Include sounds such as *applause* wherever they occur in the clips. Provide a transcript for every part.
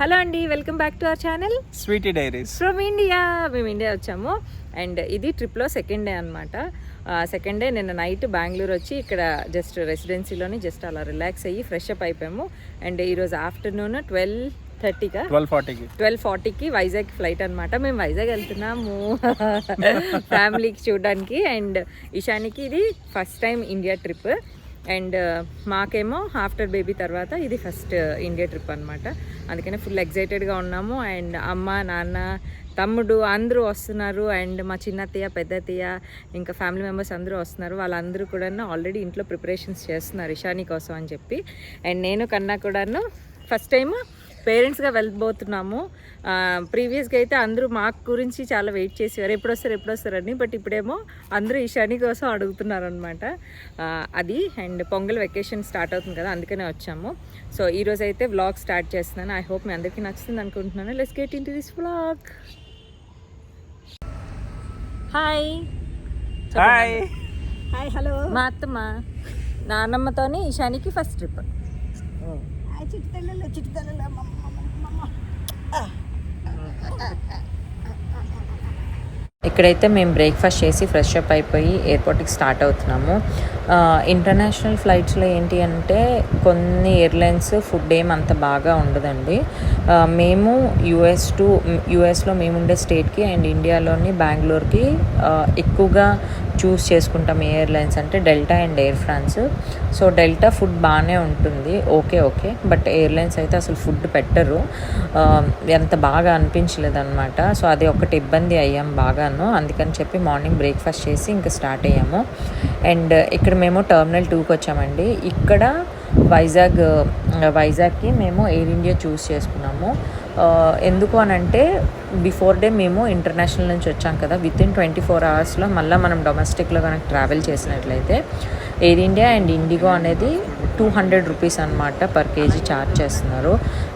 Hello అండి welcome back to our channel. Sweety Diaries. From India మేము India వచ్చాము. And ఇది ట్రిప్లో సెకండ్ డే అనమాట సెకండ్ డే నిన్న నైట్ బెంగళూరు వచ్చి ఇక్కడ జస్ట్ రెసిడెన్సీలోని జస్ట్ అలా రిలాక్స్ అయ్యి ఫ్రెష్ అప్ అయిపోయాము. అండ్ ఈరోజు ఆఫ్టర్నూన్ ట్వెల్వ్ థర్టీగా ట్వెల్వ్ ఫార్టీకి. ట్వెల్వ్ ఫార్టీకి వైజాగ్ ఫ్లైట్ అనమాట మేము వైజాగ్ వెళ్తున్నాము. *laughs* ఫ్యామిలీకి చూడడానికి. అండ్ ఇషానికి ఇది first time India trip. And మాకేమో ఆఫ్టర్ బేబీ తర్వాత ఇది ఫస్ట్ ఇండియా ట్రిప్ అనమాట అందుకనే ఫుల్ ఎగ్జైటెడ్గా ఉన్నాము. అండ్ అమ్మ నాన్న తమ్ముడు అందరూ వస్తున్నారు. అండ్ మా చిన్నత్తయ్య పెద్దత్తయ్య ఇంకా ఫ్యామిలీ మెంబర్స్ అందరూ వస్తున్నారు. వాళ్ళందరూ కూడా ఆల్రెడీ ఇంట్లో ప్రిపరేషన్స్ చేస్తున్నారు ఇషాని కోసం అని చెప్పి. అండ్ నేను కన్నా కూడాను ఫస్ట్ టైం పేరెంట్స్గా వెళ్ళబోతున్నాము. ప్రీవియస్గా అయితే అందరూ మా గురించి చాలా వెయిట్ చేసేవారు. ఎప్పుడు వస్తారు ఎప్పుడు వస్తారని బట్ ఇప్పుడేమో అందరూ ఈశాని కోసం అడుగుతున్నారు అనమాట అది అండ్ పొంగల్ వెకేషన్ స్టార్ట్ అవుతుంది కదా అందుకనే వచ్చాము. సో ఈరోజు అయితే వ్లాగ్ స్టార్ట్ చేస్తున్నాను. ఐ హోప్ మీ అందరికీ నచ్చుతుంది అనుకుంటున్నాను. Let's get in to this vlog hi hi hi hello మా అత్తమ్మ నాన్నమ్మతోని ఈశానికి ఫస్ట్ ట్రిప్ హాయ్ చిట్టి తల్లులు చిట్టి తల్లులు అమ్మ, అమ్మ, అమ్మ, అమ్మ. ఇక్కడైతే మేము బ్రేక్ఫాస్ట్ చేసి ఫ్రెష్ అప్ అయిపోయి ఎయిర్పోర్ట్కి స్టార్ట్ అవుతున్నాము. ఇంటర్నేషనల్ ఫ్లైట్స్లో ఏంటి అంటే కొన్ని ఎయిర్లైన్స్ ఫుడ్ ఏం అంత బాగా ఉండదండి. మేము యుఎస్ టు యుఎస్లో మేము ఉండే స్టేట్కి అండ్ ఇండియాలోని బెంగళూరుకి ఎక్కువగా చూస్ చేసుకుంటాం ఏ ఎయిర్లైన్స్ అంటే Delta and Air France. So Delta food బాగానే ఉంటుంది. Okay okay. బట్ ఎయిర్లైన్స్ అయితే అసలు ఫుడ్ పెట్టరు. ఎంత బాగా అనిపించలేదు అనమాట సో అది ఒకటి ఇబ్బంది అయ్యాం బాగాను. అందుకని చెప్పి మార్నింగ్ బ్రేక్ఫాస్ట్ చేసి ఇంకా స్టార్ట్ అయ్యాము. అండ్ ఇక్కడ మేము టర్మినల్ టూకి వచ్చామండి. ఇక్కడ వైజాగ్ వైజాగ్కి మేము ఎయిర్ ఇండియా చూస్ చేసుకున్నాము. ఎందుకు అని అంటే బిఫోర్ డే మేము ఇంటర్నేషనల్ నుంచి వచ్చాం కదా విత్ ఇన్ ట్వంటీ ఫోర్ అవర్స్లో మళ్ళీ మనం డొమెస్టిక్లో కనుక ట్రావెల్ చేసినట్లయితే ఎయిర్ ఇండియా అండ్ ఇండిగో అనేది టూ హండ్రెడ్ రూపీస్ అనమాట పర్ కేజీ ఛార్జ్ చేస్తున్నారు.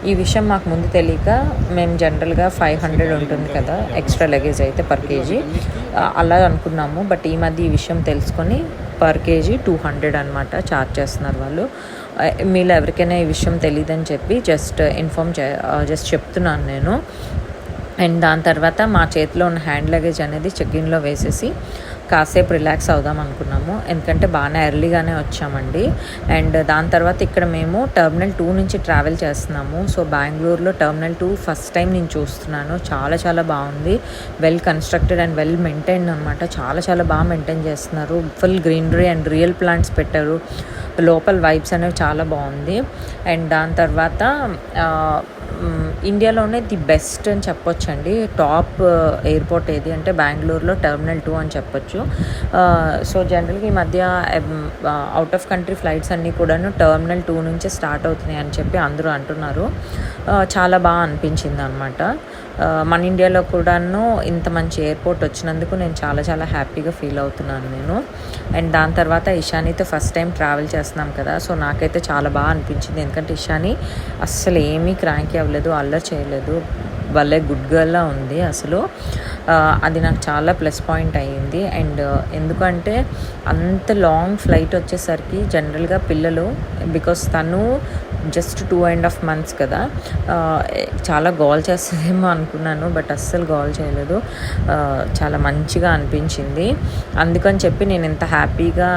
ఈ విషయం మాకు ముందు తెలియక మేము జనరల్గా ఫైవ్ హండ్రెడ్ ఉంటుంది కదా ఎక్స్ట్రా లగేజ్ అయితే పర్ కేజీ అలా అనుకున్నాము బట్ ఈ మధ్య ఈ విషయం తెలుసుకొని పర్ కేజీ టూ హండ్రెడ్ అనమాట ఛార్జ్ చేస్తున్నారు వాళ్ళు. మీలో ఎవరికైనా ఈ విషయం తెలియదని చెప్పి జస్ట్ ఇన్ఫామ్ uh, చే uh, జస్ట్ చెప్తున్నాను నేను. అండ్ దాని తర్వాత మా చేతిలో ఉన్న హ్యాండ్ లగేజ్ అనేది చెక్-ఇన్లో వేసేసి కాసేపు రిలాక్స్ అవుదాం అనుకున్నాము. ఎందుకంటే బాగానే ఎర్లీగానే వచ్చామండి. అండ్ దాని తర్వాత ఇక్కడ మేము టర్మినల్ టూ నుంచి ట్రావెల్ చేస్తున్నాము. సో బెంగళూరులో టర్మినల్ టూ ఫస్ట్ టైం నేను చూస్తున్నాను. చాలా చాలా బాగుంది. Well constructed and well maintain అనమాట చాలా చాలా బాగా మెయింటైన్ చేస్తున్నారు. Full greenery and real plants పెట్టారు. లోపల వైబ్స్ అనేవి చాలా బాగుంది. అండ్ దాని తర్వాత ఇండియాలోనే ది బెస్ట్ అని చెప్పొచ్చండి. టాప్ ఎయిర్పోర్ట్ ఏది అంటే బెంగళూరులో టర్మినల్ టూ అని చెప్పొచ్చు. సో జనరల్గా ఈ మధ్య అవుట్ ఆఫ్ కంట్రీ ఫ్లైట్స్ అన్నీ కూడాను టర్మినల్ టూ నుంచే స్టార్ట్ అవుతున్నాయి అని చెప్పి అందరూ అంటున్నారు. చాలా బాగా అనిపించింది అనమాట మన ఇండియాలో కూడాను ఇంత మంచి ఎయిర్పోర్ట్ వచ్చినందుకు నేను చాలా చాలా హ్యాపీగా ఫీల్ అవుతున్నాను నేను. అండ్ దాని తర్వాత ఇషానీతో ఫస్ట్ టైం ట్రావెల్ చేస్తున్నాం కదా సో నాకైతే చాలా బాగా అనిపించింది. ఎందుకంటే ఇషాని అస్సలు ఏమీ క్రాంకీ అవ్వలేదు అల్లరి చేయలేదు. భలే గుడ్ గర్ల్లా ఉంది అసలు. అది నాకు చాలా ప్లస్ పాయింట్ అయ్యింది. అండ్ ఎందుకంటే అంత లాంగ్ ఫ్లైట్ వచ్చేసరికి జనరల్గా పిల్లలు బికాస్ తను just two and half months కదా చాలా గోల్ చేస్తుందేమో అనుకున్నాను బట్ అస్సలు గోల్ చేయలేదు. చాలా మంచిగా అనిపించింది. అందుకని చెప్పి నేను ఇంత హ్యాపీగా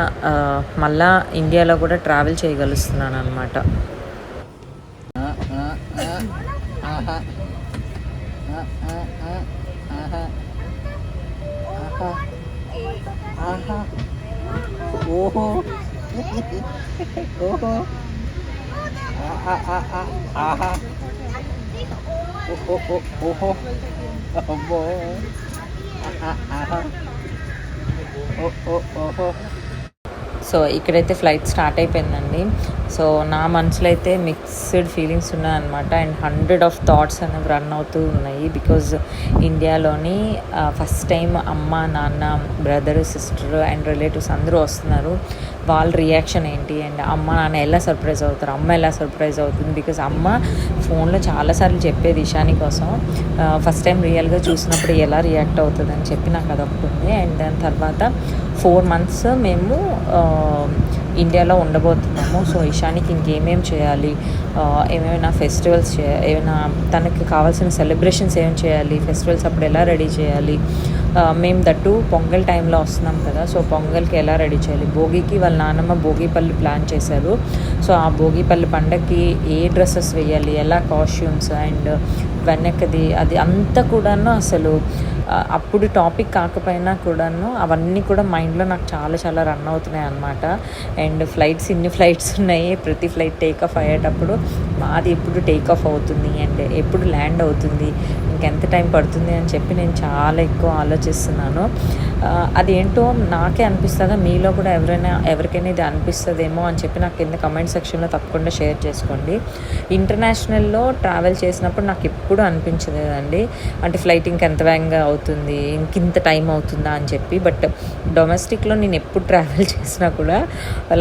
మళ్ళా ఇండియాలో కూడా ట్రావెల్ చేయగలుస్తున్నాను అనమాట ఓహో ఓహో ఆహా ఓహో ఓహో అమ్మో ఆహా ఓ ఓహో సో ఇక్కడైతే ఫ్లైట్ స్టార్ట్ అయిపోయిందండి. సో నా మనసులో అయితే మిక్స్డ్ ఫీలింగ్స్ ఉన్నాయన్నమాట. అండ్ హండ్రెడ్ ఆఫ్ థాట్స్ అనేవి రన్ అవుతూ ఉన్నాయి. బికాజ్ ఇండియాలోని ఫస్ట్ టైం అమ్మ నాన్న బ్రదర్ సిస్టర్ అండ్ రిలేటివ్స్ అందరూ వస్తున్నారు. వాళ్ళ రియాక్షన్ ఏంటి? అండ్ అమ్మ నాన్న ఎలా సర్ప్రైజ్ అవుతారు? అమ్మ ఎలా సర్ప్రైజ్ అవుతుంది? బికాజ్ అమ్మ ఫోన్లో చాలాసార్లు చెప్పేది ఇషాని కోసం. ఫస్ట్ టైం రియల్గా చూసినప్పుడు ఎలా రియాక్ట్ అవుతుంది అని చెప్పి నాకు అదొకటి ఉంది. అండ్ దాని తర్వాత ఫోర్ మంత్స్ మేము ఇండియాలో ఉండబోతున్నాము. సో ఇషానికి ఇంకేమేం చేయాలి? ఏమేమైనా ఏమైనా ఫెస్టివల్స్ చే ఏమైనా తనకి కావాల్సిన సెలబ్రేషన్స్ ఏం చేయాలి? ఫెస్టివల్స్ అప్పుడు ఎలా రెడీ చేయాలి? మేము దట్టు పొంగల్ టైంలో వస్తున్నాం కదా సో పొంగల్కి ఎలా రెడీ చేయాలి? భోగికి వాళ్ళ నాన్నమ్మ భోగిపల్లి ప్లాన్ చేశారు. సో ఆ భోగిపల్లి పండగకి ఏ డ్రెస్సెస్ వేయాలి ఎలా కాస్ట్యూమ్స్ అండ్ వెనకది అది అంతా కూడాను అసలు అప్పుడు టాపిక్ కాకపోయినా కూడాను అవన్నీ కూడా మైండ్లో నాకు చాలా చాలా రన్ అవుతున్నాయి అనమాట అండ్ ఫ్లైట్స్ ఇన్ని ఫ్లైట్స్ ఉన్నాయి ప్రతి ఫ్లైట్ టేక్ ఆఫ్ అయ్యేటప్పుడు మాది ఎప్పుడు టేక్ ఆఫ్ అవుతుంది అండ్ ఎప్పుడు ల్యాండ్ అవుతుంది నాకు ఎంత టైం పడుతుంది అని చెప్పి నేను చాలా ఎక్కువ ఆలోచిస్తున్నాను. అదేంటో నాకే అనిపిస్తుందా? మీలో కూడా ఎవరైనా ఎవరికైనా ఇది అనిపిస్తుందేమో అని చెప్పి నాకు కింద కమెంట్ సెక్షన్లో తప్పకుండా షేర్ చేసుకోండి. ఇంటర్నేషనల్లో ట్రావెల్ చేసినప్పుడు నాకు ఎప్పుడు అనిపించలేదండి. అంటే ఫ్లైట్ ఇంకెంత వేగంగా అవుతుంది ఇంకింత టైం అవుతుందా అని చెప్పి. బట్ డొమెస్టిక్లో నేను ఎప్పుడు ట్రావెల్ చేసినా కూడా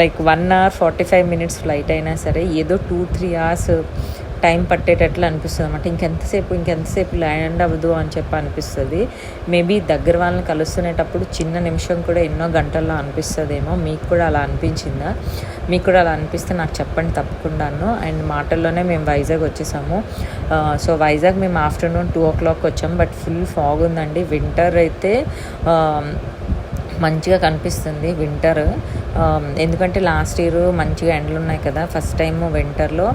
like one hour forty five minutes flight అయినా సరే ఏదో టూ త్రీ అవర్స్ టైం పట్టేటట్లు అనిపిస్తుంది అనమాట ఇంకెంతసేపు ఇంకెంతసేపు ల్యాండ్ అవ్వదు అని చెప్పి అనిపిస్తుంది. మేబీ దగ్గర వాళ్ళని కలుస్తునేటప్పుడు చిన్న నిమిషం కూడా ఎన్నో గంటల్లో అనిపిస్తుందేమో. మీకు కూడా అలా అనిపించిందా? మీకు కూడా అలా అనిపిస్తే నాకు చెప్పండి తప్పకుండాను. అండ్ మాటల్లోనే మేము వైజాగ్ వచ్చేసాము. సో వైజాగ్ మేము ఆఫ్టర్నూన్ టూ ఓ క్లాక్ వచ్చాము. బట్ ఫుల్ ఫాగ్ ఉందండి. వింటర్ అయితే మంచిగా కనిపిస్తుంది వింటర్. ఎందుకంటే లాస్ట్ ఇయర్ మంచిగా ఎండలు ఉన్నాయి కదా ఫస్ట్ టైం వింటర్లో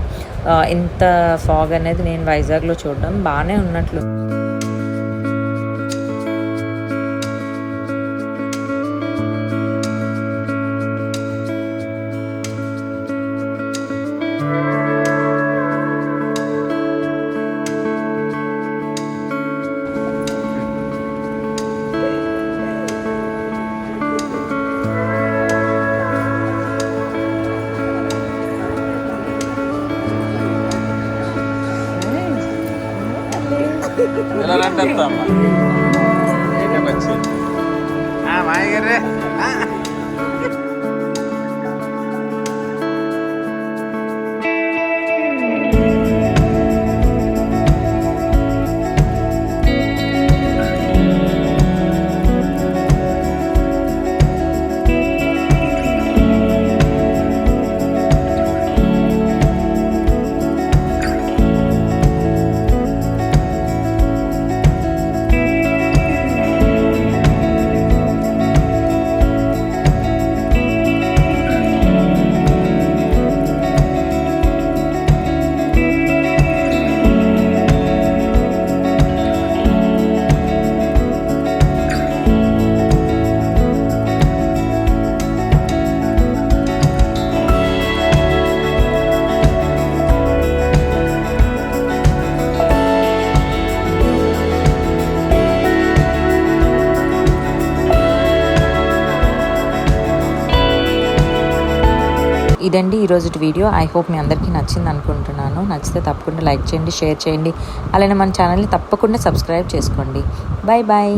ఇంత ఫాగ్ అనేది నేను వైజాగ్లో చూడడం బాగానే ఉన్నట్లు. ఎలా రంటమ్మా వచ్చి మాయగారే ఇదండి ఈరోజు వీడియో. ఐ హోప్ మీ అందరికీ నచ్చింది అనుకుంటున్నాను. నచ్చితే తప్పకుండా లైక్ చేయండి షేర్ చేయండి. అలానే మన ఛానల్ని తప్పకుండా సబ్స్క్రైబ్ చేసుకోండి. Bye bye